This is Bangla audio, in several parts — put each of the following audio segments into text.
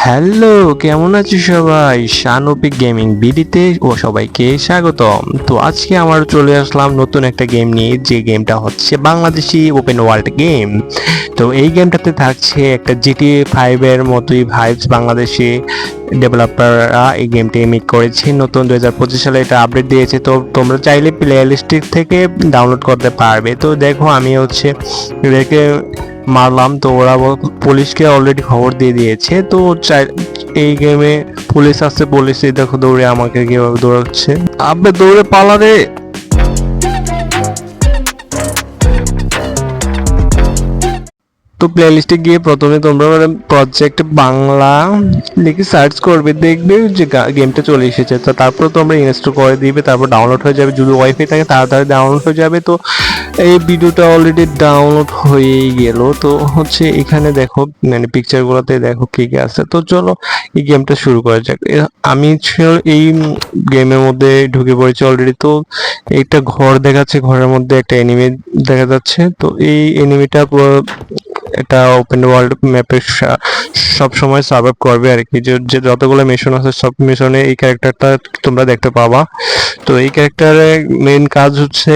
হ্যালো, কেমন আছো সবাই? শানপিক গেমিং বিডিতে ও সবাইকে স্বাগতম। তো আজকে আমার চলে আসলাম নতুন একটা গেম নিয়ে, যে গেমটা হচ্ছে বাংলাদেশি ওপেন ওয়ার্ল্ড গেম তো এই গেমটাতে থাকছে একটা জিটি ফাইভের মতোই ভাইবস বাংলাদেশি ডেভেলপাররা এই গেমটি মেক করেছে। নতুন দু হাজার পঁচিশ সালে এটা আপডেট দিয়েছে। তো তোমরা চাইলে প্লে লিস্টিক থেকে ডাউনলোড করতে পারবে। তো দেখো, আমি হচ্ছে মারলাম, তো ওরা পুলিশকে অলরেডি খবর দিয়ে দিয়েছে। তো চাই, এই গেমে পুলিশ আসছে পুলিশ দেখো দৌড়ে আমাকে কীভাবে দৌড়াচ্ছে। আব্বে, দৌড়ে পালা রে তো প্লে লিস্টে গিয়ে প্রথমে তোমরা প্রজেক্ট বাংলা লিখে সার্চ করবে, দেখবে যে গেমটা চলে এসেছে। তো তারপর তোমরা ইনস্টল করে দিবে, তারপর ডাউনলোড হয়ে যাবে। যদি ওয়াইফাই থাকে, তাড়াতাড়ি ডাউনলোড হয়ে যাবে। তো এই ভিডিওটা অলরেডি ডাউনলোড হয়েই গেল। তো হচ্ছে এখানে দেখো মানে পিকচারগুলোতে দেখো কি কি আছে। তো চলো এই গেমটা শুরু করা যাক। আমি এই গেমের মধ্যে ঢুকে পড়েছি অলরেডি তো একটা ঘর দেখাচ্ছে, ঘরের মধ্যে একটা এনিমি দেখা যাচ্ছে। তো এই এনিমিটা এটা ওপেন ওয়ার্ল্ড ম্যাপে সব সময় সার্ভাইভ করবে আর কি। যে যতগুলো মিশন আছে, সব মিশনে এই ক্যারেক্টারটা তোমরা দেখতে পাবা। তো এই ক্যারেক্টারের মেইন কাজ হচ্ছে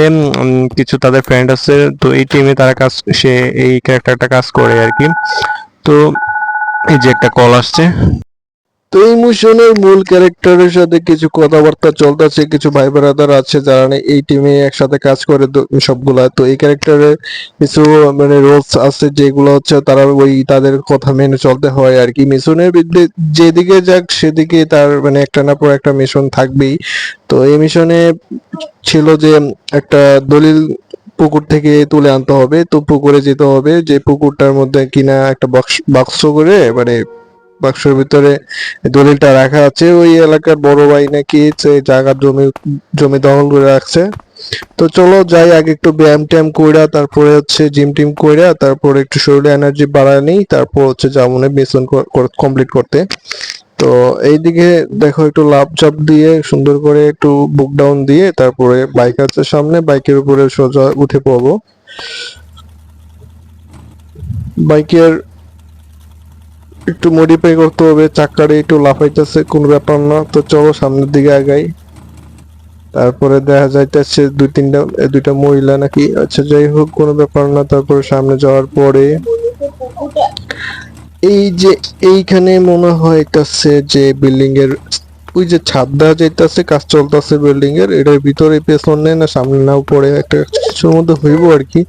কিছু তাদের ফ্রেন্ড আছে, তো এই টিমে তারা কাজ, সে এই ক্যারেক্টারটা কাজ করে আর কি। তো এই যে একটা কল আসছে। তো এই মিশনের মূল ক্যারেক্টারের সাথে কিছু কথাবার্তা চলতেছে, কিছু ভাই ব্রাদার আছে যারা এই টিমে একসাথে কাজ করে সবগুলা। তো এই ক্যারেক্টারের কিছু মানে রোলস আছে যেগুলো হচ্ছে তারা ওই তাদের কথা মেনে চলতে হয় আর কি। মিশনের যেদিকে যাক সেদিকে তার মানে একটা না পর একটা মিশন থাকবেই। তো এই মিশনে ছিল যে একটা দলিল পুকুর থেকে তুলে আনতে হবে। তো পুকুরে যেতে হবে। যে পুকুরটার মধ্যে কিনা একটা বাক্স বাক্স করে মানে বাক্সের ভিতরে দলিলটা রাখা আছে। ওই এলাকার বড় ভাই নাকি সে জায়গার জমি জমি দখল করে রাখছে। তো চলো যাই, আগে একটু ব্যায়াম ট্যায়াম কইরা, তারপরে হচ্ছে জিম টিম কইরা, তারপরে একটু শরীরে এনার্জি বাড়ায় নেই, তারপর হচ্ছে জামুনে মিশন কমপ্লিট করতে। তো এইদিকে দেখো একটু লাভ চাপ দিয়ে, সুন্দর করে একটু বুক ডাউন দিয়ে, তারপরে বাইক আছে সামনে বাইকের উপরে সোজা উঠে পড়ব। বাইকের একটু মডিফাই করতে হবে, চাকাটা একটু লাফাইতেছে, কোনো ব্যাপার না। তো চলো সামনের দিকে আগাই। তারপরে দেখা যাইতেছে দুই তিনটা দুইটা মহিলা নাকি আচ্ছা যাই হোক, কোনো ব্যাপার না। তারপরে সামনে যাওয়ার পরে এই যে এইখানে মনে হয় এটা যে বিল্ডিং এর ওই যে ছাদ দেওয়া যাইতেছে, কাজ চলতেছে বিল্ডিং এর, এটার ভিতরে পেছনে না সামনে না উপরে একটা কিছুর মধ্যে হইব আর কি।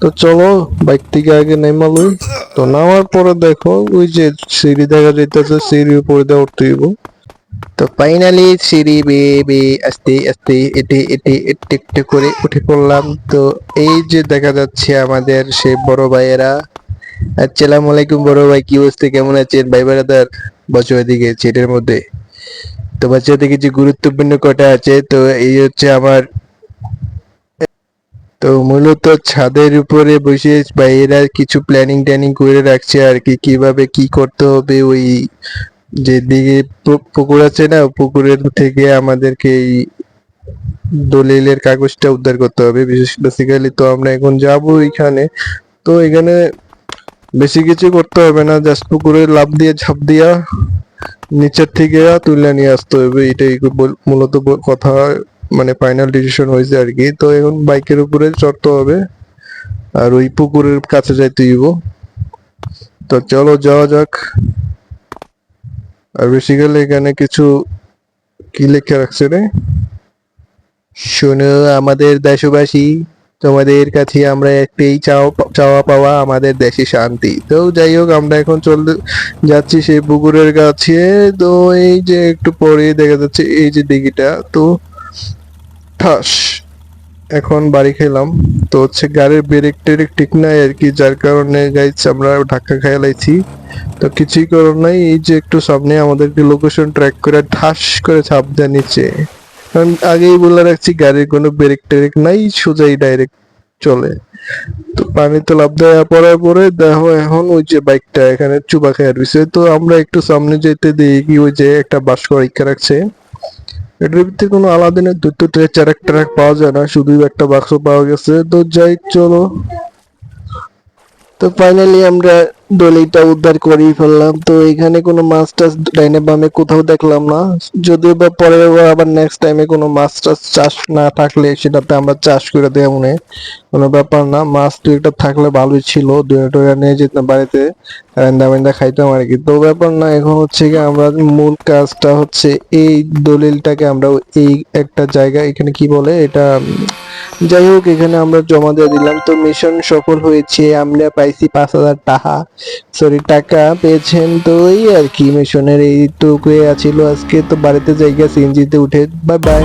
তো চলো, বাইক থেকে আগে নেমালই তো নামার পরে দেখো, ওই যে সিঁড়ি দেখা যাইতেছে, সিঁড়ির উপরে দিয়ে উঠতে হইব। তো ফাইনালি সিঁড়ি বেয়ে বেয়ে আস্তে আস্তে, এটি এটি একটু একটু করে উঠে পড়লাম। তো এই যে দেখা যাচ্ছে আমাদের সে বড় ভাইয়েরা। আসসালামু আলাইকুম বড় ভাই, কি অবস্থা? কেমন আছেন? ভাই বেড়াদার বছর এদিকে চেটের মধ্যে। তো বাচ্চাদের কিছু গুরুত্বপূর্ণ কটা আছে, তো এই হচ্ছে আমার। তো মূলত ছাদের উপরে বসে ভাইয়েরা কিছু প্ল্যানিং ট্যানিং করে রাখছে আর কি, কীভাবে কি করতে হবে ওই যেদিকে পুকুর আছে না, পুকুরের থেকে আমাদেরকে এই দলিলের কাগজটা উদ্ধার করতে হবে। বিশেষ বেসিক্যালি তো আমরা এখন যাব এখানে। তো এখানে বেশি কিছু করতে হবে না জাস্ট পুকুরে লাফ দিয়ে, ঝাঁপ দিয়া নিচের থেকে তুলে নিয়ে আসতে হবে, এটাই মূলত কথা মানে ফাইনাল ডিসিশন হয়েছে আর কি। তো এখন বাইকের উপরে চড়তে হবে, আর ওই পুকুরের কাছে যাইতে হইব। তো চলো যাওয়া যাক। আর বেসিক্যালি এখানে কিছু কি লেখা রাখছে রে? শোনো, আমাদের দেশবাসী তোমাদের কাছে আমরা একটাই চাওয়া চাওয়া পাওয়া আমাদের দেশে শান্তি। তো যাই হোক, আমরা এখন চলতে যাচ্ছি সেই পুকুরের কাছে। তো এই যে একটু পরে দেখা যাচ্ছে, এই যে দিঘিটা তো ঠাস, এখন বাড়ি খেলাম। তো হচ্ছে গাড়ির ব্রেক টেরেক ঠিক নাই আর কি, যার কারণে গাইছ আমরা ধাক্কা খেয়ে লাইছি। তো কিছুই করার নাই, এই যে একটু সামনে আমাদেরকে লোকেশন ট্র্যাক করে ঠাস করে ছাপ দেয় নিচে। কারণ আগেই বলে রাখছি, গাড়ির কোনো ব্রেক টেরেক নাই, সোজাই ডাইরেক্ট চলে। তো পানিতে লাভ দেওয়া পড়ার পরে দেখো এখন ওই যে বাইকটা এখানে চুবা খেয়ে রয়েছে। তো আমরা একটু সামনে যেতে দিই কি ওই যে একটা বাস পরীক্ষা রাখছে। এটার ভিতরে কোনো আলাদিনের দুটো চার একটা ট্রাক পাওয়া যায় না শুধু একটা বাক্স পাওয়া গেছে। তো যাই, চলো। তো ফাইনালি আমরা দলিটা উদ্ধার করেই ফেললাম। তো এখানে কোনো মাছ টাছ ডাইনে বামে কোথাও দেখলাম না। যদিও বা পরে আবার নেক্সট টাইমে কোনো মাছ টাছ চাষ না থাকলে সেটাতে আমরা চাষ করে দেওয়া মনে। কোনো ব্যাপার না মাছ দু একটা থাকলে ভালোই ছিল। দু একটা নিয়ে যেতাম বাড়িতে রান্দা বান্দা খাইতাম আর কি। তো ব্যাপার না, এখন হচ্ছে কি আমরা মূল কাজটা হচ্ছে এই দলিলটাকে আমরা এই একটা জায়গা এখানে কি বলে? এটা যাই হোক এখানে আমরা জমা দিয়ে দিলাম। তো মিশন সফল হয়েছে, আমরা পাইছি পাঁচ হাজার টাকা। সরি টাকা পেয়েছেন তো এই আর কি মিশনের এইটুকু আছিল আজকে। তো বাড়িতে জায়গা সিএনজিতে উঠে। Bye bye